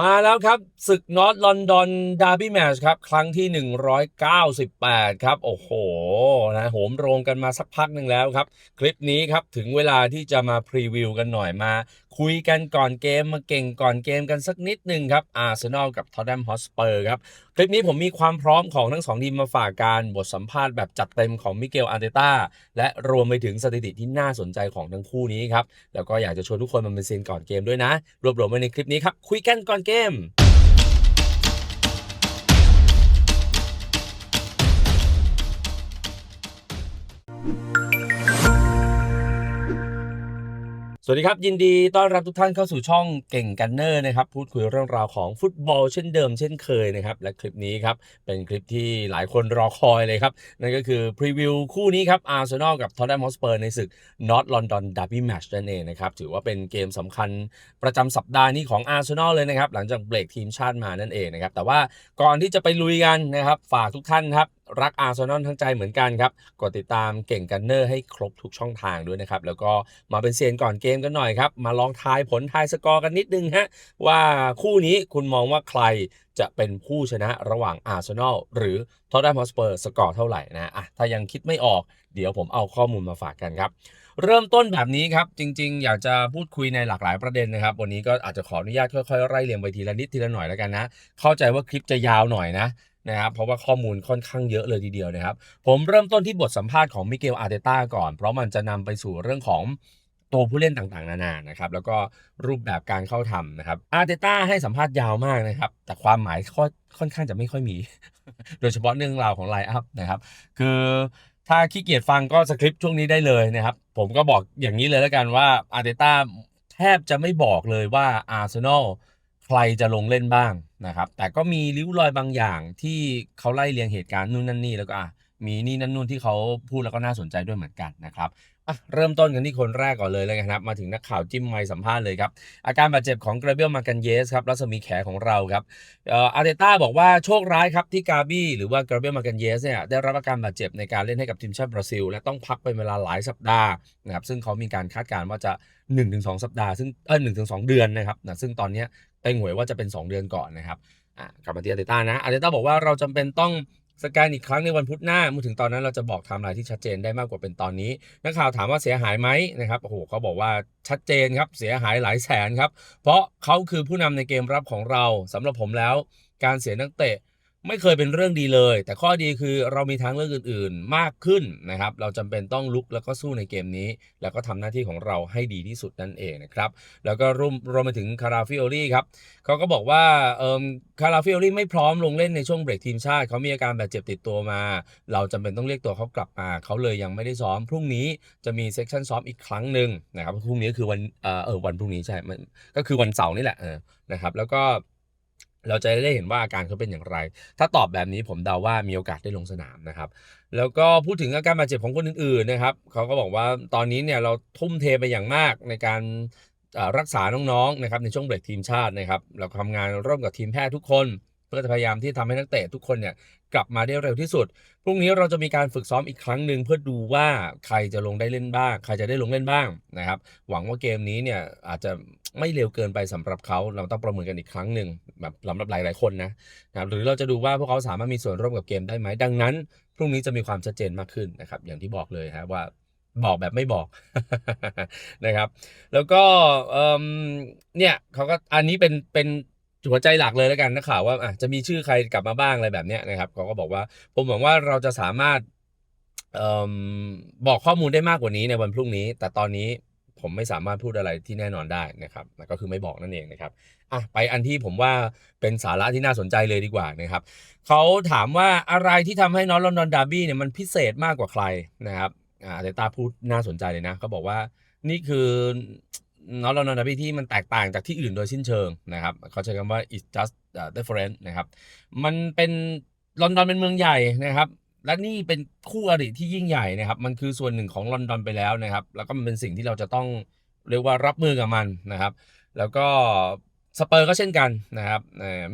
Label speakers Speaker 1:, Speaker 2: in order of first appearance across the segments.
Speaker 1: มาแล้วครับศึกนอตลอนดอนดาร์บี้แมชครับ ครั้งที่ 198 ครับ โอ้โหนะโหมโรงกันมาสักพักหนึ่งแล้วครับ คลิปนี้ครับ ถึงเวลาที่จะมาพรีวิวกันหน่อยมา คุยกันก่อนเกมมาเก่งก่อนเกมกันสักนิดหนึ่งครับอาร์เซนอลกับทอตแนมฮอสเปอร์ครับ คลิปนี้ผมมีความพร้อมของทั้งสองทีมมาฝากการบทสัมภาษณ์แบบจัดเต็มของมิเกลอาร์เตต้าและรวมไปถึงสถิติที่น่าสนใจของทั้งคู่นี้ครับ แล้วก็อยากจะชวนทุกคนมาเป็นเซียนก่อนเกมด้วยนะ รวบรวมไว้ในคลิปนี้ครับคุยกันก่อนเกม สวัสดีครับ ยินดีต้อนรับทุกท่านเข้าสู่ช่องเก่งกันเนอร์นะครับพูดคุยเรื่องราวของฟุตบอลเช่นเดิมเช่นเคยนะครับและคลิปนี้ครับเป็นคลิปที่หลายคนรอคอยเลยครับ นั่นก็คือพรีวิวคู่นี้ครับอาร์เซนอลกับทอตแนมฮอสเปอร์ในศึกนอตลอนดอนดาร์บี้แมชนั่นเองนะครับถือว่าเป็นเกมสำคัญประจำสัปดาห์นี้ของอาร์เซนอลเลยนะครับหลังจากเบรกทีมชาติมานั่นเองนะครับแต่ว่าก่อนที่จะไปลุยกันนะครับฝากทุกท่านครับรักอาร์เซนอลทั้งใจเหมือนกันครับ กดติดตามเก่งกันเนอร์ให้ครบทุกช่องทางด้วยนะครับ แล้วก็มาเป็นเซียนก่อนเกมกันหน่อยครับ มาลองทายผลทายสกอร์กันนิดนึงฮะ ว่าคู่นี้คุณมองว่าใครจะเป็นผู้ชนะระหว่างอาร์เซนอลหรือทอตแนมฮอสเปอร์สกอร์เท่าไหร่นะอะถ้ายังคิดไม่ออกเดี๋ยวผมเอาข้อมูลมาฝากกันครับ เริ่มต้นแบบนี้ครับ จริง ๆ อยากจะพูดคุยในหลากหลายประเด็นนะครับ วันนี้ก็อาจจะขออนุญาตค่อยๆไล่เรียงไปทีละนิดทีละหน่อยแล้วกันนะ เข้าใจว่าคลิปจะยาวหน่อยนะ นะครับเพราะว่าข้อมูลค่อนข้างเยอะเลยทีเดียวนะครับ ผมเริ่มต้นที่บทสัมภาษณ์ของมิเกลอาร์เตต้าก่อน เพราะมันจะนำไปสู่เรื่องของตัวผู้เล่นต่างๆ นานานะครับแล้วก็รูปแบบการเข้าทำนะครับอาร์เตต้าให้สัมภาษณ์ยาวมากนะครับ แต่ความหมายค่อนค่อนข้างจะไม่ค่อยมี โดยเฉพาะเรื่องราวของไลน์อัพนะครับ คือถ้าขี้เกียจฟังก็สคริปต์ช่วงนี้ได้เลยนะครับ ผมก็บอกอย่างนี้เลยแล้วกันว่าอาร์เตต้าแทบจะไม่บอกเลยว่าอาร์เซนอลใครจะลงเล่นบ้าง นะครับแต่ก็มีริ้วรอยบางอย่างที่เขาไล่เรียงเหตุการณ์นู่นนั่นนี่แล้วก็อะมีนี่นั่นนู่นที่เขาพูดแล้วก็น่าสนใจด้วยเหมือนกันนะครับอะเริ่มต้นกันที่คนแรกก่อนเลยเลยนะครับ มาถึงนักข่าวจิ้มไมค์สัมภาษณ์เลยครับ อาการบาดเจ็บของกรเบรียลมากันเยสครับรัศมีแขของเราครับอาร์เตต้าบอกว่าโชคร้ายครับที่กาบี้หรือว่ากรเบรียลมากันเยสเนี่ยได้รับอาการบาดเจ็บในการเล่นให้กับทีมชาติบราซิล และต้องพักเป็นเวลาหลายสัปดาห์นะครับซึ่งเขามีการคาดการณ์ว่าจะ 1-2 สัปดาห์ซึ่งเออหนึ่งถึงสองเดือนนะครับนะซึ่งตอนนี้ ไต้หวยว่าจะเป็น 2 เดือนก่อนนะครับอ่ากลับมาที่อาร์เตต้านะอาร์เตต้าบอกว่าเราจำเป็นต้องสแกนอีกครั้งในวันพุธหน้าเมื่อถึงตอนนั้นเราจะบอกไทม์ไลน์ที่ชัดเจนได้มากกว่าเป็นตอนนี้ นักข่าวถามว่าเสียหายไหมนะครับ โอ้โหเขาบอกว่าชัดเจนครับ เสียหายหลายแสนครับ เพราะเขาคือผู้นำในเกมรับของเราสำหรับผมแล้ว การเสียนักเตะ ไม่เคยเป็นเรื่องดีเลย แต่ข้อดีคือเรามีทางเลือกอื่น ๆ มากขึ้นนะครับ เราจำเป็นต้องลุกแล้วก็สู้ในเกมนี้ แล้วก็ทำหน้าที่ของเราให้ดีที่สุดนั่นเองนะครับ แล้วก็รวมรวมไปถึงคาราฟิโอลี่ครับเขาก็บอกว่าเอ่อคาราฟิโอลี่ไม่พร้อมลงเล่นในช่วงเบรกทีมชาติเขามีอาการบาดเจ็บติดตัวมา เราจำเป็นต้องเรียกตัวเขากลับมาเขาเลยยังไม่ได้ซ้อม พรุ่งนี้จะมีเซสชั่นซ้อมอีกครั้งหนึ่งนะครับพรุ่งนี้คือวันเอ่อวันพรุ่งนี้ใช่มันก็คือวันเสาร์นี่แหละนะครับแล้วก็ เราจะได้เห็นว่าอาการเขาเป็นอย่างไร ถ้าตอบแบบนี้ผมเดาว่ามีโอกาสได้ลงสนามนะครับ แล้วก็พูดถึงอาการบาดเจ็บของคนอื่นๆนะครับ เขาก็บอกว่าตอนนี้เนี่ยเราทุ่มเทไปอย่างมากในการรักษาน้องๆนะครับในช่วงเบรกทีมชาตินะครับ เราทำงานร่วมกับทีมแพทย์ทุกคน เพื่อจะพยายามที่ทำให้นักเตะทุกคนเนี่ยกลับมาได้เร็วที่สุด พรุ่งนี้เราจะมีการฝึกซ้อมอีกครั้งหนึ่งเพื่อดูว่าใครจะลงได้เล่นบ้าง ใครจะได้ลงเล่นบ้างนะครับ หวังว่าเกมนี้เนี่ยอาจจะไม่เร็วเกินไปสำหรับเขาเราต้องประเมินกันอีกครั้งหนึ่งแบบสำหรับหลาย ๆ คนนะนะครับหรือเราจะดูว่าพวกเขาสามารถมีส่วนร่วมกับเกมได้ไหมดังนั้น พรุ่งนี้จะมีความชัดเจนมากขึ้นนะครับ อย่างที่บอกเลยฮะว่าบอกแบบไม่บอกนะครับ แล้วก็เอิ่มเนี่ยเขาก็อันนี้เป็นเป็น หัวใจหลักเลยแล้วกันนะข่าวว่าอะจะมีชื่อใครกลับมาบ้างอะไรแบบเนี้ยนะครับเขาก็บอกว่าผมหวังว่าเราจะสามารถเอ่มบอกข้อมูลได้มากกว่านี้ในวันพรุ่งนี้ แต่ตอนนี้ผมไม่สามารถพูดอะไรที่แน่นอนได้นะครับก็คือไม่บอกนั่นเองนะครับอะไปอันที่ผมว่าเป็นสาระที่น่าสนใจเลยดีกว่านะครับเขาถามว่าอะไรที่ทำให้นอตลอนดอนดาร์บี้เนี่ยมันพิเศษมากกว่าใครนะครับอ่าเดต้าพูดน่าสนใจเลยนะเขาบอกว่านี่คือ นอตลอนดอนดาร์บี้ที่มันแตกต่างจากที่อื่นโดยสิ้นเชิงนะครับเขาใช้คำว่า it's just different นะครับ มันเป็นลอนดอนเป็นเมืองใหญ่นะครับ และนี่เป็นคู่อริที่ยิ่งใหญ่นะครับ มันคือส่วนหนึ่งของลอนดอนไปแล้วนะครับ แล้วก็มันเป็นสิ่งที่เราจะต้องเรียกว่ารับมือกับมันนะครับ แล้วก็ สเปอร์ก็เช่นกันนะครับ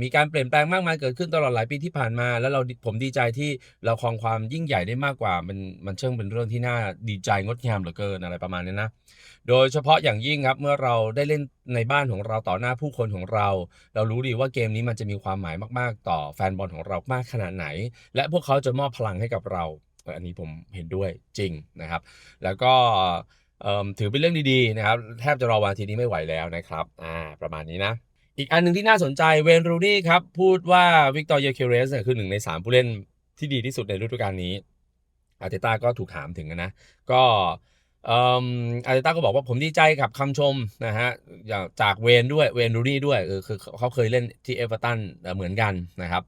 Speaker 1: มีการเปลี่ยนแปลงมากมายเกิดขึ้นตลอดหลายปีที่ผ่านมา แล้วเราผมดีใจที่เราครองความยิ่งใหญ่ได้มากกว่า มันมันเชิงเป็นเรื่องที่น่าดีใจงดงามเหลือเกินอะไรประมาณนี้นะ โดยเฉพาะอย่างยิ่งครับเมื่อเราได้เล่นในบ้านของเราต่อหน้าผู้คนของเรา เรารู้ดีว่าเกมนี้มันจะมีความหมายมาก ๆ ต่อแฟนบอลของเรามากขนาดไหน และพวกเขาจะมอบพลังให้กับเรา อันนี้ผมเห็นด้วยจริงนะครับ แล้วก็ถือเป็นเรื่องดีๆนะครับแทบจะรอวันทีนี้ไม่ไหวแล้วนะครับอ่าประมาณนี้นะ อีกอันหนึ่งที่น่าสนใจเวนรูนี่ครับ พูดว่าวิกตอร์เยเคเรสเนี่ยคือหนึ่งใน 3 ผู้เล่นที่ดีที่สุดในฤดูกาลนี้อาร์เตต้าก็ถูกถามถึงนะ ก็อาร์เตต้าก็บอกว่าผมดีใจกับคำชมนะฮะจากเวนด้วยเวนรูนี่ด้วยคือเขาเคยเล่นที่เอเวอร์ตันเหมือนกันนะครับ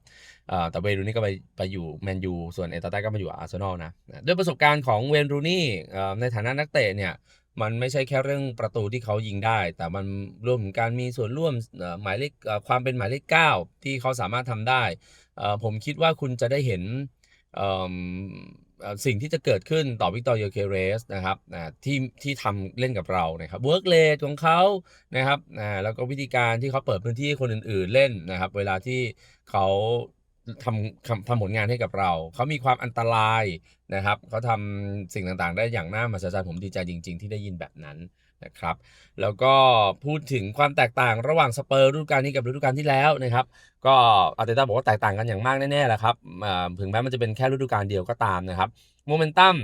Speaker 1: แต่เวนรูนี่ก็ไปไปอยู่แมนยูส่วนเอตาต้าก็มาอยู่อาร์เซนอลนะด้วยประสบการณ์ของเวนรูนี่ในฐานะนักเตะเนี่ย มันไม่ใช่แค่เรื่องประตูที่เขายิงได้ แต่มันรวมถึงการมีส่วนร่วมหมายเลขความเป็นหมายเลขเก้าที่เขาสามารถทำได้ ผมคิดว่าคุณจะได้เห็นสิ่งที่จะเกิดขึ้นต่อวิกตอร์เยเคเรสนะครับที่ที่ทำเล่นกับเรานะครับเวิร์กเลดของเขานะครับแล้วก็วิธีการที่เขาเปิดพื้นที่คนอื่น ๆ เล่นนะครับ เวลาที่เขา ทำทำทำผลงานให้กับเรา เขามีความอันตรายนะครับ เขาทำสิ่งต่างๆ ได้อย่างน่ามหัศจรรย์ผมดีใจจริง ๆ ที่ได้ยินแบบนั้นนะครับ แล้วก็พูดถึงความแตกต่างระหว่างสเปอร์ฤดูกาลนี้กับฤดูกาลที่แล้วนะครับ ก็อาร์เตต้าบอกว่าแตกต่างกันอย่างมากแน่ๆแหละครับถึงแม้มันจะเป็นแค่ฤดูกาลเดียวก็ตามนะครับโมเมนตัม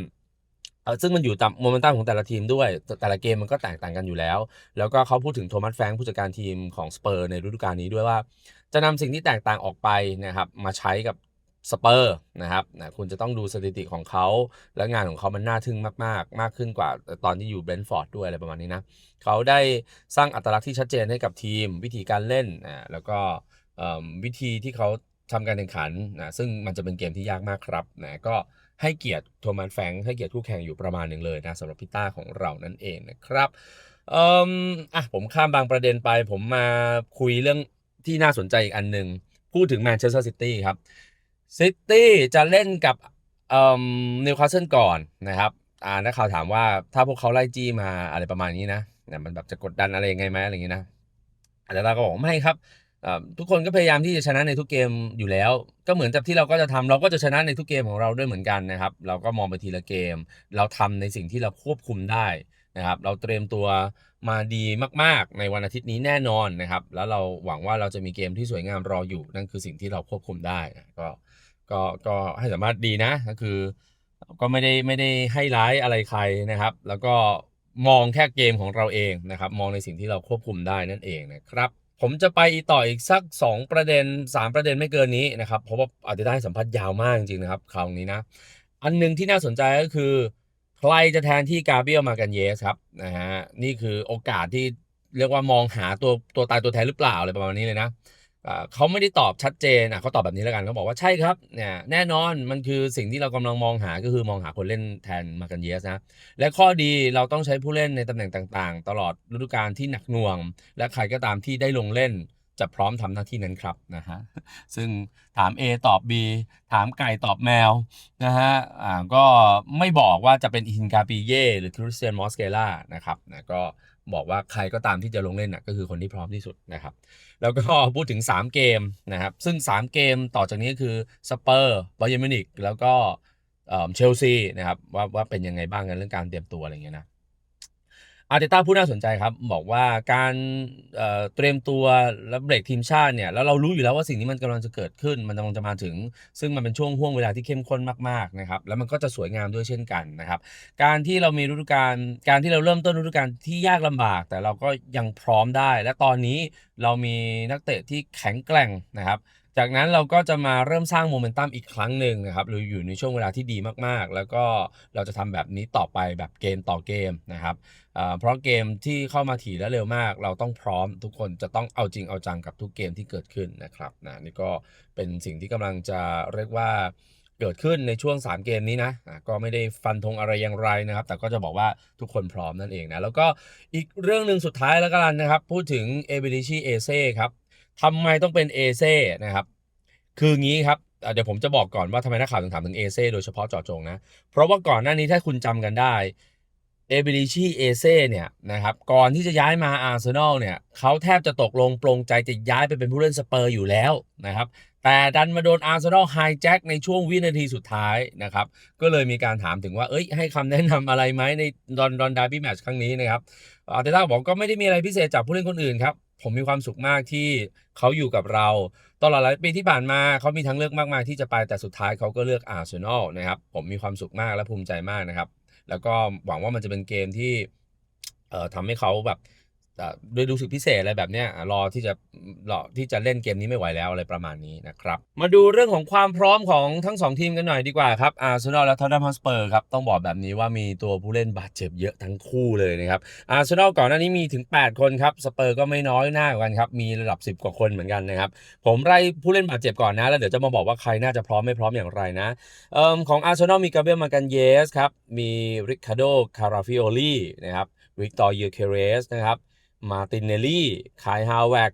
Speaker 1: ซึ่งมันอยู่ตามโมเมนตัมของแต่ละทีมด้วย แต่แต่ละเกมมันก็แตกต่างกันอยู่แล้ว แล้วก็เขาพูดถึงโทมัสแฟรงค์ผู้จัดการทีมของสเปอร์ในฤดูกาลนี้ด้วยว่า จะนำสิ่งที่แตกต่างออกไปนะครับมาใช้กับสเปอร์นะครับนะคุณจะต้องดูสถิติของเขา และงานของเขามันน่าทึ่งมาก ๆ มากขึ้นกว่าตอนที่อยู่เบรนท์ฟอร์ดด้วยอะไรประมาณนี้นะเขาได้สร้างอัตลักษณ์ที่ชัดเจนให้กับทีม วิธีการเล่นอ่าแล้วก็วิธีที่เขาทำการแข่งขันนะซึ่งมันจะเป็นเกมที่ยากมากครับนะก็ให้เกียรติโทมัสแฟงให้เกียรติคู่แข่งอยู่ประมาณหนึ่งเลยนะสำหรับพิต้าของเรานั่นเองนะครับอะผมข้ามบางประเด็นไป ผมมาคุยเรื่อง ที่น่าสนใจอีกอันหนึ่งพูดถึงแมนเชสเตอร์ซิตี้ครับซิตี้จะเล่นกับนิวคาสเซิลก่อนนะครับอ่านักข่าวถามว่าถ้าพวกเขาไล่จี้มาอะไรประมาณนี้นะเนี่ยมันแบบจะกดดันอะไรยังไงไหมอะไรอย่างนี้นะอาจารย์ก็บอกไม่ครับทุกคนก็พยายามที่จะชนะในทุกเกมอยู่แล้ว ก็เหมือนกับที่เราก็จะทำเราก็จะชนะในทุกเกมของเราด้วยเหมือนกันนะครับ เราก็มองไปทีละเกม เราทำในสิ่งที่เราควบคุมได้นะครับเราเตรียมตัวมาดีมาก ๆ ในวันอาทิตย์นี้แน่นอนนะครับ แล้วเราหวังว่าเราจะมีเกมที่สวยงามรออยู่ นั่นคือสิ่งที่เราควบคุมได้นะก็ก็ก็ให้สามารถดีนะก็คือ ก็ไม่ได้ไม่ได้ให้ร้ายอะไรใครนะครับ แล้วก็มองแค่เกมของเราเองนะครับ มองในสิ่งที่เราควบคุมได้นั่นเองนะครับ ผมจะไปต่ออีกสัก 2 ประเด็น 3 ประเด็นไม่เกินนี้นะครับ เพราะว่าอาจจะได้สัมภาษณ์ยาวมากจริงๆนะครับ คราวนี้นะ อันหนึ่งที่น่าสนใจก็คือ ใครจะแทนที่กาเบียลมากันเยสครับนะฮะนี่คือโอกาสที่เรียกว่ามองหาตัวตัวตายตัวแทนหรือเปล่าอะไรประมาณนี้เลยนะเขาไม่ได้ตอบชัดเจนอะเขาตอบแบบนี้แล้วกันเขาบอกว่าใช่ครับเนี่ยแน่นอนมันคือสิ่งที่เรากำลังมองหาก็คือมองหาคนเล่นแทนมากันเยสนะและข้อดีเราต้องใช้ผู้เล่นในตำแหน่งต่างๆ ตลอดฤดูกาลที่หนักหน่วง และใครก็ตามที่ได้ลงเล่น จะพร้อมทำหน้าที่นั้นครับนะฮะซึ่งถาม A ตอบ B ถามไก่ตอบแมวนะฮะอ่าก็ไม่บอกว่าจะเป็นอินกาปีเย่หรือคริสเตียนมอสเกล่านะครับนะก็บอกว่าใครก็ตามที่จะลงเล่นนะก็คือคนที่พร้อมที่สุดนะครับ แล้วก็พูดถึง 3 เกมนะครับ ซึ่ง 3 เกมต่อจากนี้คือสเปอร์บาเยมินิกแล้วก็เชลซีนะครับว่าว่าเป็นยังไงบ้างกันเรื่องการเตรียมตัวอะไรเงี้ยนะ อาร์เตต้าผู้น่าสนใจครับ บอกว่าการเเตรียมตัวและเบรกทีมชาติเนี่ยแล้วเรารู้อยู่แล้วว่าสิ่งนี้มันกำลังจะเกิดขึ้น มันกำลังจะมาถึง ซึ่งมันเป็นช่วงห่วงเวลาที่เข้มข้นมากๆนะครับแล้วมันก็จะสวยงามด้วยเช่นกันนะครับการที่เรามีฤดูกาลการที่เราเริ่มต้นฤดูกาลที่ยากลำบาก แต่เราก็ยังพร้อมได้ และตอนนี้เรามีนักเตะที่แข็งแกร่งนะครับ จากนั้นเราก็จะมาเริ่มสร้างโมเมนตัมอีกครั้งหนึ่งนะครับเราอยู่ในช่วงเวลาที่ดีมากๆ แล้วก็เราจะทำแบบนี้ต่อไปแบบเกมต่อเกมนะครับเพราะเกมที่เข้ามาถี่และเร็วมาก เราต้องพร้อมทุกคนจะต้องเอาจริงเอาจังกับทุกเกมที่เกิดขึ้นนะครับนะนี่ก็เป็นสิ่งที่กำลังจะเรียกว่าเกิดขึ้นในช่วง 3 เกมนี้นะอะก็ไม่ได้ฟันธงอะไรอย่างไรนะครับ แต่ก็จะบอกว่าทุกคนพร้อมนั่นเองนะ แล้วก็อีกเรื่องหนึ่งสุดท้ายแล้วกันนะครับ พูดถึงเอเบริชีเอเซ่ครับ ทำไมต้องเป็นเอเซ่นะครับ คืองี้ครับ เดี๋ยวผมจะบอกก่อนว่าทำไมนักข่าวถึงถามถึงเอเซ่โดยเฉพาะเจาะจงนะ เพราะว่าก่อนหน้านี้ถ้าคุณจำกันได้เอเบริชีเอเซ่เนี่ยนะครับก่อนที่จะย้ายมาอาร์เซนอลเนี่ยเขาแทบจะตกลงปลงใจจะย้ายไปเป็นผู้เล่นสเปอร์อยู่แล้วนะครับแต่ดันมาโดนอาร์เซนอลไฮแจ็คในช่วงวินาทีสุดท้ายนะครับก็เลยมีการถามถึงว่าเอ้ยให้คำแนะนำอะไรไหมในดอนดอนดาร์บี้แมตช์ครั้งนี้นะครับอาร์เตต้าบอกก็ไม่ได้มีอะไรพิเศษจากผู้เล่นคนอื่นครับ ผมมีความสุขมากที่เขาอยู่กับเรา ตลอดหลายปีที่ผ่านมาเขามีทางเลือกมากมายที่จะไปแต่สุดท้ายเขาก็เลือกอาร์เซนอลนะครับ ผมมีความสุขมากและภูมิใจมากนะครับ แล้วก็หวังว่ามันจะเป็นเกมที่เอ่อทำให้เขาแบบ เอ่ด้วยรู้สึกพิเศษอะไรแบบเนี้ยรอที่จะรอที่จะเล่นเกมนี้ไม่ไหวแล้วอะไรประมาณนี้นะครับ มาดูเรื่องของความพร้อมของทั้งสองทีมกันหน่อยดีกว่าครับอาร์เซนอลและทอตแนมฮอสเปอร์ครับ ต้องบอกแบบนี้ว่ามีตัวผู้เล่นบาดเจ็บเยอะทั้งคู่เลยนะครับอาร์เซนอลก่อนหน้านี้มีถึง 8 คนครับสเปอร์ก็ไม่น้อยหน้ากันครับ มีระดับ 10 กว่าคนเหมือนกันนะครับ ผมไล่ผู้เล่นบาดเจ็บก่อนนะ แล้วเดี๋ยวจะมาบอกว่าใครน่าจะพร้อมไม่พร้อมอย่างไรนะเอ่อของอาร์เซนอลมีกาเบรียลมากันเยสครับมีริคาโดคาราฟิโอลีนะครับวิกตอร์เยเคเรสนะครับ มาตินเนลลี่คายฮาวเวก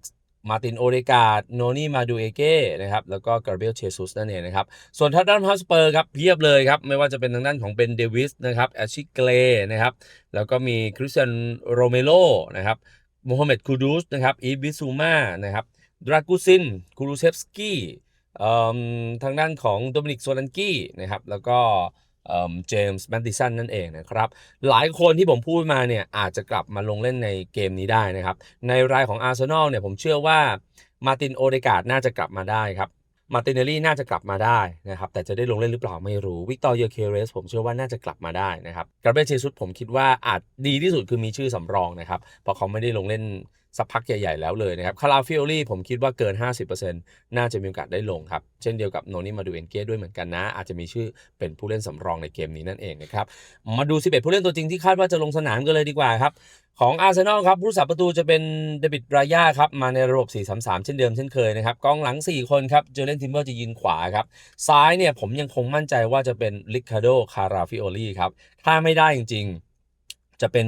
Speaker 1: มาตินโอเดกาดโนนี่มาดูเอเก้นะครับแล้วก็กาเบรียลเชซุสนั่นเองนะครับส่วนทัดดันฮอสเปอร์ครับเพียบเลยครับ ไม่ว่าจะเป็นทางด้านของเบนเดวิสนะครับแอชิเกลนะครับ แล้วก็มีคริสเตียนโรเมโลนะครับโมฮัมเหม็ดคูดูสนะครับอีบิซูมานะครับดรากูซินคูรูเซฟสกี้ทางด้านของโดมินิกโซลันกี้นะครับแล้วก็ เจมส์แมนติสันนั่นเองนะครับ หลายคนที่ผมพูดมาเนี่ยอาจจะกลับมาลงเล่นในเกมนี้ได้นะครับ ในรายของอาร์เซนอลเนี่ยผมเชื่อว่ามาตินโอเดกาดน่าจะกลับมาได้ครับมาตินเนลลี่น่าจะกลับมาได้นะครับ แต่จะได้ลงเล่นหรือเปล่าไม่รู้วิกตอร์เยเคเรสผมเชื่อว่าน่าจะกลับมาได้นะครับกาเบรเชซุสผมคิดว่าอาจดีที่สุดคือมีชื่อสำรองนะครับเพราะเขาไม่ได้ลงเล่น สักพักใหญ่ ๆ แล้วเลยนะครับคาราฟิโอลี่ผมคิดว่าเกิน 50%น่าจะมีโอกาสได้ลงครับ เช่นเดียวกับโนนี่มาดูเอนเก้ด้วยเหมือนกันนะ อาจจะมีชื่อเป็นผู้เล่นสำรองในเกมนี้นั่นเองนะครับ มาดู 11 ผู้เล่นตัวจริงที่คาดว่าจะลงสนามกันเลยดีกว่าครับ ของอาร์เซนอลครับ ผู้รักษาประตูจะเป็นเดวิดรายาครับ มาในระบบ 4-3-3 เช่นเดิมเช่นเคยนะครับกองหลัง 4 คนครับเจอเลนทิมเบอร์จะยืนขวาครับ ซ้ายเนี่ยผมยังคงมั่นใจว่าจะเป็นลิคาโดคาราฟิโอลี่ครับถ้าไม่ได้จริงๆ จะเป็น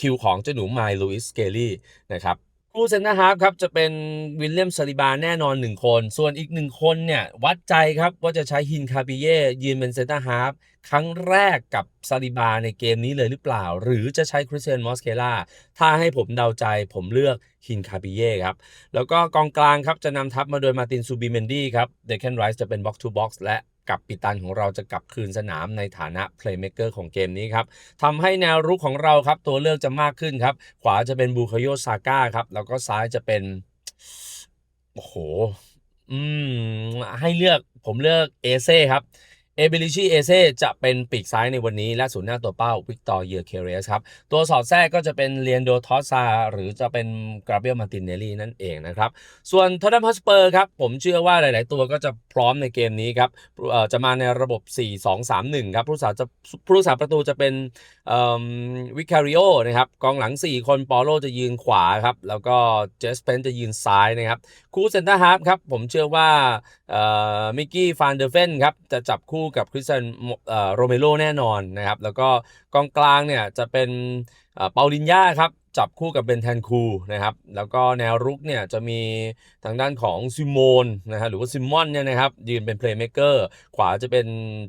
Speaker 1: คิวของเจ้าหนูไมล์ลูอิสเกลี่นะครับคู่เซนเตอร์ฮาร์ฟครับจะเป็นวิลเลียมซาลิบาแน่นอน 1 คน ส่วนอีก 1 คนเนี่ยวัดใจครับว่าจะใช้ฮินคาปิเย่ยืนเป็นเซนเตอร์ฮาร์ฟครั้งแรกกับซาลิบาในเกมนี้เลยหรือเปล่า หรือจะใช้คริสเตียนมอสเคล่าถ้าให้ผมเดาใจผมเลือกฮินคาปิเย่ครับ แล้วก็กองกลางครับจะนำทัพมาโดยมาตินซูบิเมนดี้ครับเดค a นไรส์จะเป็นบ็อกซ์ทูบ็อกซ์และ กับปิตันของเราจะกลับคืนสนามในฐานะเพลย์เมคเกอร์ของเกมนี้ครับทำให้แนวรุกของเราครับ ตัวเลือกจะมากขึ้นครับ ขวาจะเป็นบูคาโยซาก้าครับ แล้วก็ซ้ายจะเป็น โอ้โห อืม ให้เลือกผมเลือกเอเซ่ครับ เอเบลิชีเอเซจะเป็นปีกซ้ายในวันนี้ และศูนย์หน้าตัวเป้าวิกตอร์เยอเคเรสครับ ตัวสอดแทรกก็จะเป็นเลียนโดทอสซาหรือจะเป็นกราเบียลมาตินเนลลี่นั่นเองนะครับ ส่วนทอตแนมฮอสเปอร์ครับ ผมเชื่อว่าหลาย ๆ ตัวก็จะพร้อมในเกมนี้ครับจะมาในระบบ 4-2-3-1 ครับ ผู้สาจะผู้สาประตูจะเป็นวิคาริโอนะครับกองหลัง 4 คนปอโลจะยืนขวาครับ แล้วก็เจสเพนจะยืนซ้ายนะครับคู่เซนเตอร์ฮาร์ฟครับผมเชื่อว่ามิกกี้ฟานเดอร์เฟนครับจะจับคู่กับคริสเตนโรเมโรแน่นอนนะครับ แล้วก็กองกลางเนี่ยจะเป็นเปาลินยาครับจับคู่กับเบนแทนคูนะครับ แล้วก็แนวรุกเนี่ยจะมีทางด้านของซิโมนนะฮะหรือว่าซิมอนเนี่ยนะครับยืนเป็นเพลย์เม k เกอร์ขวาจะเป็น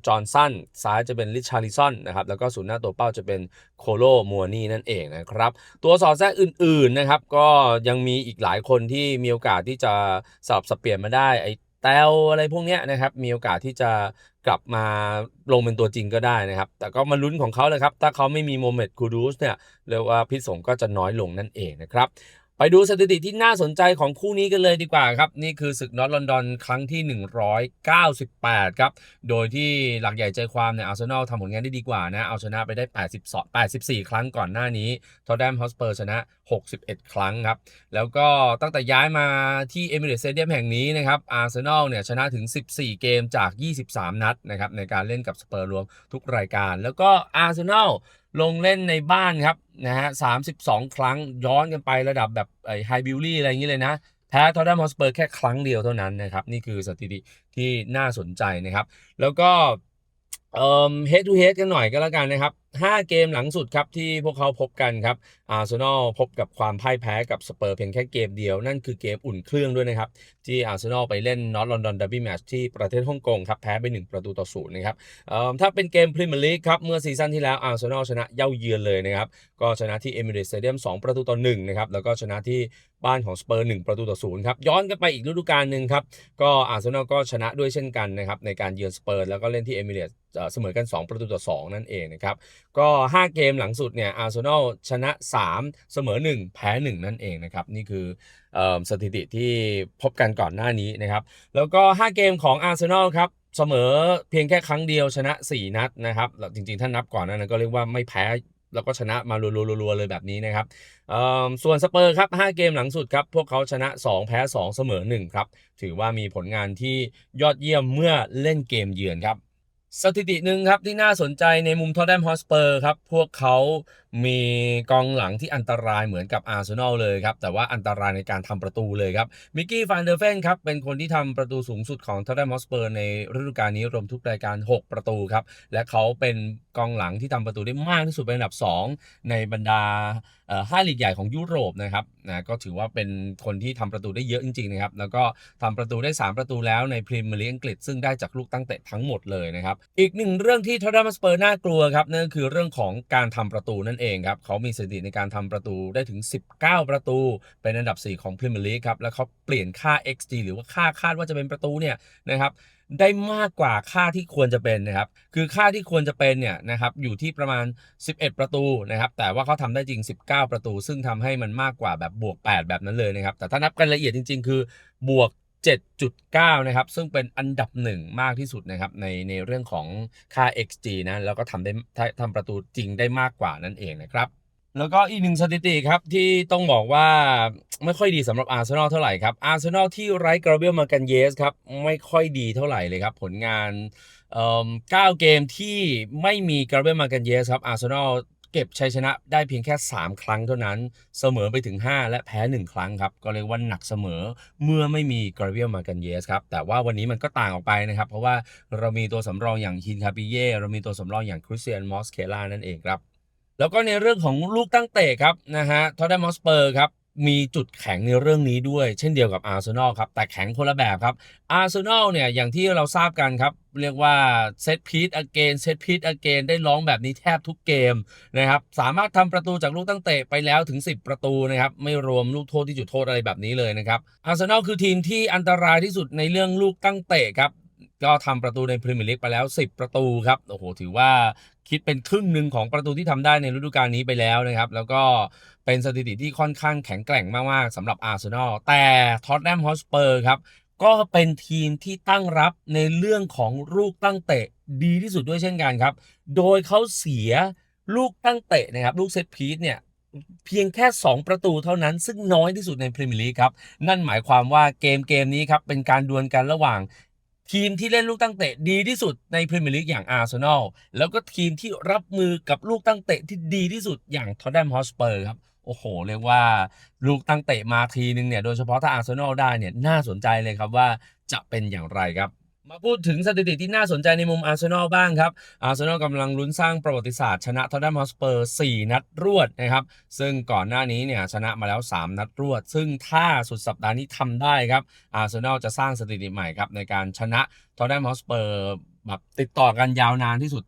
Speaker 1: จอห์นสันซ้ายจะเป็นลิชาริซอนนะครับ แล้วก็ศูนย์หน้าตัวเป้าจะเป็นโคโลมัวนี่นั่นเองนะครับ ตัวสอดแทรกอื่นๆนะครับ ก็ยังมีอีกหลายคนที่มีโอกาสที่จะสลับสับเปลี่ยนมาได้ไอ แตวอะไรพวกเนี้ยนะครับ มีโอกาสที่จะกลับมาลงเป็นตัวจริงก็ได้นะครับ แต่ก็มาลุ้นของเขาเลยครับ ถ้าเขาไม่มีโมเมดคูดูสเนี่ยเรียกว่าพิษสงก็จะน้อยลงนั่นเองนะครับ ไปดูสถิติที่น่าสนใจของคู่นี้กันเลยดีกว่าครับ นี่คือศึกนอตลอนดอนครั้งที่ 198 ครับ โดยที่หลักใหญ่ใจความเนี่ยอาร์เซนอลทำผลงานได้ดีกว่านะ เอาชนะไปได้ 82 84 ครั้งก่อนหน้านี้ทอ t แ n มฮอสเปอร์ชนะ 61 ครั้งครับ แล้วก็ตั้งแต่ย้ายมาที่เอมิเรตสเตเดียมแห่งนี้นะครับอาร์เซนอลเนี่ยชนะถึง 14 เกมจาก 23 นัดนะครับในการเล่นกับสเปอร์รวมทุกรายการ แล้วก็อาร์เซนอล ลงเล่นในบ้านครับนะฮะ32ครั้งย้อนกันไประดับแบบไอไฮบิลลี่อะไรอย่างนี้เลยนะ แพ้ทอ t แ n มฮอสเปอร์แค่ครั้งเดียวเท่านั้นนะครับ นี่คือสถิติที่น่าสนใจนะครับ แล้วก็เอ่อ head to head กันหน่อยก็แล้วกันนะครับ 5 เกมหลังสุดครับที่พวกเขาพบกันครับอาร์เซนอลพบกับความพ่ายแพ้กับสเปอร์เพียงแค่เกมเดียว นั่นคือเกมอุ่นเครื่องด้วยนะครับ ที่อาร์เซนอลไปเล่นนอตลอนดอนดับบี้แมตช์ที่ประเทศฮ่องกงครับ แพ้ไป 1 ประตูต่อศูนย์นะครับถ้าเป็นเกมพรีเมียร์ลีกครับ เมื่อซีซั่นที่แล้วอาร์เซนอลชนะเย่าเยือนเลยนะครับ ก็ชนะที่เอมิเรตสเตเดียม2ประตูต่อ1นะครับแล้วก็ชนะที่บ้านของสเปอร์1ประตูต่อศูนย์ครับย้อนกันไปอีกฤดูกาลหนึ่งครับก็อาร์เซนอลก็ชนะด้วยเช่นกันนะครับในการเยือนสเปอร์แล้วก็เล่นที่เอมิเรตเสมอกัน 2 ประตูต่อ 2 นั่นเองนะครับก็ 5 เกมหลังสุดเนี่ยอาร์เซนอลชนะ 3 เสมอ 1 แพ้ 1 นั่นเองนะครับ นี่คืออสถิติที่พบกันก่อนหน้านี้นะครับ แล้วก็ 5 เกมของอาร์เซนอลครับเสมอเพียงแค่ครั้งเดียวชนะ 4 นัดนะครับแล้วจริงๆ ถ้านับก่อนนั้นก็เรียกว่าไม่แพ้แล้วก็ชนะมารัวๆเลยแบบนี้นะครับส่วนสเปอร์ครับ 5 เกมหลังสุดครับ พวกเขาชนะ 2 แพ้ 2 เสมอ 1 ครับ ถือว่ามีผลงานที่ยอดเยี่ยมเมื่อเล่นเกมเยือนครับ สถิติหนึ่งครับที่น่าสนใจในมุมทอ t แ n มฮอสเปอร์ครับ พวกเขา มีกองหลังที่อันตรายเหมือนกับอาร์เซนอลเลยครับ แต่ว่าอันตรายในการทำประตูเลยครับ มิกกี้ฟานเดอร์เฟนครับ เป็นคนที่ทำประตูสูงสุดของทอ t แ n มอสเปอร์ในฤดูกาลนี้รวมทุกรายการ 6 ประตูครับ และเขาเป็นกองหลังที่ทำประตูได้มากที่สุดเป็นอันดับ 2 ในบรรดาห้าลีกใหญ่ของยุโรปนะครับนะก็ถือว่าเป็นคนที่ทำประตูได้เยอะจริงๆนะครับ แล้วก็ทำประตูได้ 3 ประตูแล้วในพรีเมียร์ลีกอังกฤษ ซึ่งได้จากลูกตั้งเตะทั้งหมดเลยนะครับ อีกหนึ่งเรื่องที่ทอร์ดัมสเปอร์น่ากลัวครับนั่นคือเรื่องของการทำประตูนั่นเองครับเขามีสถิติในการทำประตูได้ถึง 19 ประตู เป็นอันดับ 4 ของพรีเมียร์ลีกครับแล้วเขาเปลี่ยนค่า xG หรือว่าค่าคาดว่าจะเป็นประตูเนี่ยนะครับได้มากกว่าค่าที่ควรจะเป็นนะครับ คือค่าที่ควรจะเป็นเนี่ยนะครับอยู่ที่ประมาณ 11 ประตูนะครับ แต่ว่าเขาทำได้จริง 19 ประตู ซึ่งทำให้มันมากกว่าแบบบวก 8 แบบนั้นเลยนะครับ แต่ถ้านับกันละเอียดจริง ๆ คือบวก 7.9 นะครับ ซึ่งเป็นอันดับหนึ่งมากที่สุดนะครับ ในในเรื่องของค่า xG นะ แล้วก็ทำได้ทำประตูจริงได้มากกว่านั่นเองนะครับ แล้วก็อีกหนึ่งสถิติครับ ที่ต้องบอกว่าไม่ค่อยดีสำหรับอาร์เซนอลเท่าไหร่ครับ อาร์เซนอลที่ไร้กราเบลมากันเยสครับ ไม่ค่อยดีเท่าไหร่เลยครับ ผลงานเอ่อ9เกมที่ไม่มีกราเบลมากันเยสครับอาร์เซนอล เก็บชัยชนะได้เพียงแค่ 3 ครั้งเท่านั้น เสมอไปถึง 5 และแพ้ 1 ครั้งครับ ก็เรียกว่าหนักเสมอเมื่อไม่มีกราเบลมากันเยสครับ แต่ว่าวันนี้มันก็ต่างออกไปนะครับ เพราะว่าเรามีตัวสำรองอย่างฮินคาปิเย่เรามีตัวสำรองอย่างคริสเตียนมอสเคล่านั่นเองครับแล้วก็ในเรื่องของลูกตั้งเตะครับนะฮะทอ t แดมอสเปอร์ครับ มีจุดแข็งในเรื่องนี้ด้วยเช่นเดียวกับอาร์เซนอลครับ แต่แข็งคนละแบบครับอาร์เซนอลเนี่ยอย่างที่เราทราบกันครับ เรียกว่าเซตพีทอเกนเซตพีทอเกนได้ร้องแบบนี้แทบทุกเกมนะครับ สามารถทำประตูจากลูกตั้งเตะไปแล้วถึง 10 ประตูนะครับ ไม่รวมลูกโทษที่จุดโทษอะไรแบบนี้เลยนะครับอาร์เซนอลคือทีมที่อันตรายที่สุดในเรื่องลูกตั้งเตะครับก็ทำประตูในพรีเมียร์ลีกไปแล้ว 10 ประตูครับโอ้โหถือว่าคิดเป็นครึ่งหนึ่งของประตูที่ทำได้ในฤดูกาลนี้ไปแล้วนะครับ แล้วก็ เป็นสถิติที่ค่อนข้างแข็งแกร่งมากๆสำหรับอาร์เซนอลแต่ท็อตแนมฮอสเปอร์ครับ ก็เป็นทีมที่ตั้งรับในเรื่องของลูกตั้งเตะดีที่สุดด้วยเช่นกันครับ โดยเขาเสียลูกตั้งเตะนะครับ ลูกเซตพีซเนี่ยเพียงแค่ 2 ประตูเท่านั้นซึ่งน้อยที่สุดในพรีเมียร์ลีกครับ นั่นหมายความว่าเกมเกมนี้ครับ เป็นการดวลกันระหว่าง ทีมที่เล่นลูกตั้งเตะดีที่สุดในพรีเมียร์ลีกอย่างอาร์เซนอลแล้วก็ทีมที่รับมือกับลูกตั้งเตะที่ดีที่สุดอย่างทอ t แ n มฮอสเปอร์ครับ โอ้โห เรียกว่าลูกตั้งเตะมาทีนึงเนี่ย โดยเฉพาะถ้าอาร์เซนอลได้เนี่ยน่าสนใจเลยครับว่าจะเป็นอย่างไรครับมาพูดถึงสถิติที่น่าสนใจในมุมอาร์เซนอลบ้างครับ อาร์เซนอลกำลังลุ้นสร้างประวัติศาสตร์ชนะทอ t แ n มฮอสเปอร์ 4 นัดรวดนะครับ ซึ่งก่อนหน้านี้เนี่ยชนะมาแล้ว 3 นัดรวด ซึ่งถ้าสุดสัปดาห์นี้ทำได้ครับ อาร์เซนอลจะสร้างสถิติใหม่ครับในการชนะทอ t แ n มฮอสเปอร์แบบติดต่อกันยาวนานที่สุด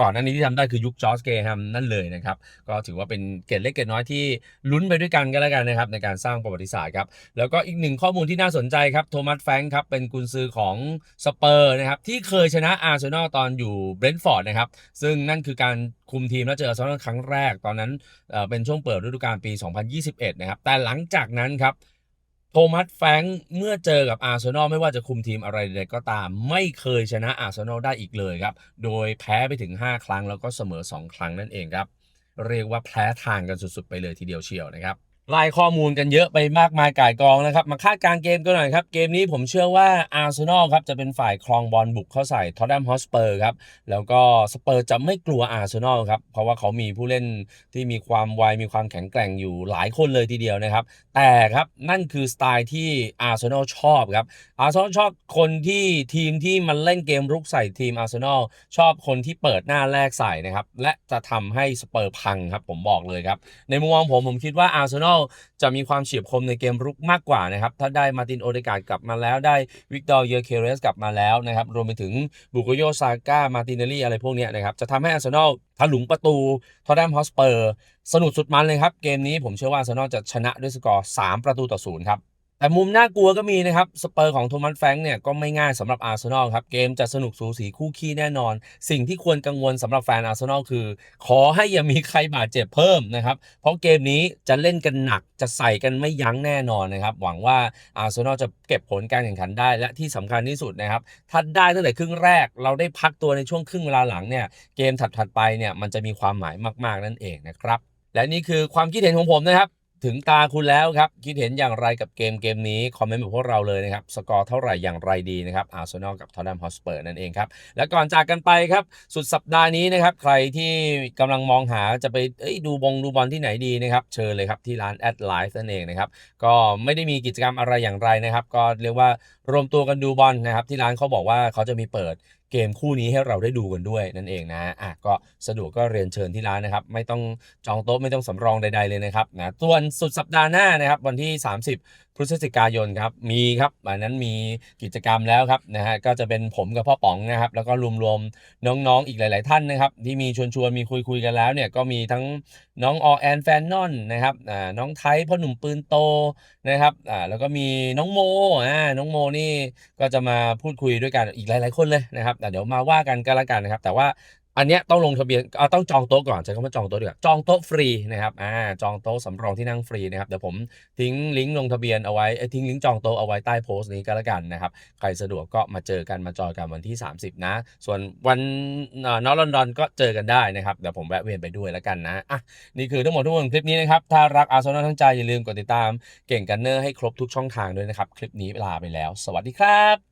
Speaker 1: ก่อนหน้านี้ที่ทำได้คือยุคจอร์จเกแฮมนั่นเลยนะครับ ก็ถือว่าเป็นเกร็ดเล็กเกร็ดน้อยที่ลุ้นไปด้วยกันก็แล้วกันนะครับในการสร้างประวัติศาสตร์ครับ แล้วก็อีกหนึ่งข้อมูลที่น่าสนใจครับโทมัสแฟงครับเป็นกุนซือของสเปอร์นะครับที่เคยชนะอาร์เซนอลตอนอยู่เบรนท์ฟอร์ดนะครับซึ่งนั่นคือการคุมทีมแล้วเจออาร์เซนอลครั้งแรกตอนนั้นเอ่อเป็นช่วงเปิดฤดูกาลปี 2021 นะครับแต่หลังจากนั้นครับ โทมัสแฟงเมื่อเจอกับอาร์เซนอลไม่ว่าจะคุมทีมอะไรใดก็ตาม ไม่เคยชนะอาร์เซนอลได้อีกเลยครับ โดยแพ้ไปถึง 5 ครั้งแล้วก็เสมอ 2 ครั้งนั่นเองครับ เรียกว่าแพ้ทางกันสุดๆ ไปเลยทีเดียวเชียวนะครับ ไล่ข้อมูลกันเยอะไปมากมายก่ายกองนะครับ มาคาดการ์เกมกันหน่อยครับ เกมนี้ผมเชื่อว่าอาร์เซนอลครับจะเป็นฝ่ายครองบอลบุกเข้าใส่ท็อตแนมฮอสเปอร์ครับ แล้วก็สเปอร์จะไม่กลัวอาร์เซนอลครับ เพราะว่าเขามีผู้เล่นที่มีความไวมีความแข็งแกร่งอยู่หลายคนเลยทีเดียวนะครับ แต่ครับนั่นคือสไตล์ที่อาร์เซนอลชอบครับอาร์เซนอลชอบคนที่ทีมที่มันเล่นเกมรุกใส่ทีมอาร์เซนอลชอบคนที่เปิดหน้าแรกใส่นะครับและจะทำให้สเปอร์พังครับผมบอกเลยครับในมุมมองผมผมคิดว่าอาร์เซนอลจะมีความเฉียบคมในเกมรุกมากกว่านะครับ ถ้าได้มาตินโอเดกาดกลับมาแล้วได้วิกตอร์เยอเคเรสกลับมาแล้วนะครับ รวมไปถึงบุกโยซาก้ามาตินเนลลี่อะไรพวกนี้นะครับ จะทำให้อาร์เซนอลถลุงประตูทอตแนมฮอสเปอร์ สนุกสุดมันเลยครับ เกมนี้ผมเชื่อว่าอาร์เซนอลจะชนะด้วยสกอร์ 3 ประตูต่อศูนย์ครับ แต่มุมน่ากลัวก็มีนะครับสเปอร์ของโทมัสแฟงเนี่ยก็ไม่ง่ายสำหรับอาร์เซนอลครับ เกมจะสนุกสูสีคู่ขี้แน่นอน สิ่งที่ควรกังวลสำหรับแฟนอาร์เซนอลคือ ขอให้อย่ามีใครบาดเจ็บเพิ่มนะครับ เพราะเกมนี้จะเล่นกันหนักจะใส่กันไม่ยั้งแน่นอนนะครับ หวังว่าอาร์เซนอลจะเก็บผลการแข่งขันได้และที่สำคัญที่สุดนะครับถ้าได้ตั้งแต่ครึ่งแรก เราได้พักตัวในช่วงครึ่งเวลาหลังเนี่ยเกมถัดๆไปเนี่ยมันจะมีความหมายมาก ๆนั่นเองนะครับและนี่คือความคิดเห็นของผมนะครับ ถึงตาคุณแล้วครับ คิดเห็นอย่างไรกับเกมเกมนี้ คอมเมนต์บอกพวกเราเลยนะครับ สกอร์เท่าไหร่อย่างไรดีนะครับอาร์เซนอลกับทอตแนมฮอสเปอร์นั่นเองครับ และก่อนจากกันไปครับ สุดสัปดาห์นี้นะครับ ใครที่กำลังมองหาจะไปดูบงดูบอลที่ไหนดีนะครับ เชิญเลยครับ ที่ร้านแอดไลฟ์นั่นเองนะครับ ก็ไม่ได้มีกิจกรรมอะไรอย่างไรนะครับ ก็เรียกว่ารวมตัวกันดูบอลนะครับ ที่ร้านเขาบอกว่าเขาจะมีเปิด เกมคู่นี้ให้เราได้ดูกันด้วยนั่นเองนะอะก็สะดวกก็เรียนเชิญที่ร้านนะครับ ไม่ต้องจองโต๊ะไม่ต้องสำรองใด ๆเลยนะครับนะส่วนสุดสัปดาห์หน้านะครับวันที่ 30 พฤศจิกายนครับมีครับวันนั้นมีกิจกรรมแล้วครับนะฮะก็จะเป็นผมกับพ่อป๋องนะครับ แล้วก็รวมๆน้องๆอีกหลาย ๆ ท่านนะครับ ที่มีชวนๆมีคุยๆกันแล้วเนี่ยก็มีทั้งน้องออแอนแฟนนอนนะครับอ่าน้องไทยพ่อหนุ่มปืนโตนะครับอ่าแล้วก็มีน้องโมอ่าน้องโมนี่ก็จะมาพูดคุยด้วยกันอีกหลาย ๆ คนเลยนะครับแต่เดี๋ยวมาว่ากันก็แล้วกันนะครับ แต่ว่า อันเนี้ยต้องลงทะเบียนเอาต้องจองโต๊ะก่อนใช้คำว่าจองโต๊ะดีกว่าจองโต๊ะฟรีนะครับอ่าจองโต๊ะสำรองที่นั่งฟรีนะครับเดี๋ยวผมทิ้งลิงก์ลงทะเบียนเอาไว้ทิ้งลิงก์จองโต๊ะเอาไว้ใต้โพสต์นี้ก็แล้วกันนะครับใครสะดวกก็มาเจอกันมาจอยกันวันที่ 30 นะ ส่วนวันนอร์ลอนดอนก็เจอกันได้นะครับเดี๋ยวผมแวะเวียนไปด้วยแล้วกันนะอะนี่คือทั้งหมดทั้งมวลคลิปนี้นะครับถ้ารักอาร์เซนอลทั้งใจอย่าลืมกดติดตามเก่งกันเนอร์ให้ครบทุกช่องทางด้วยนะครับคลิปนี้ลาไปแล้ว สวัสดีครับ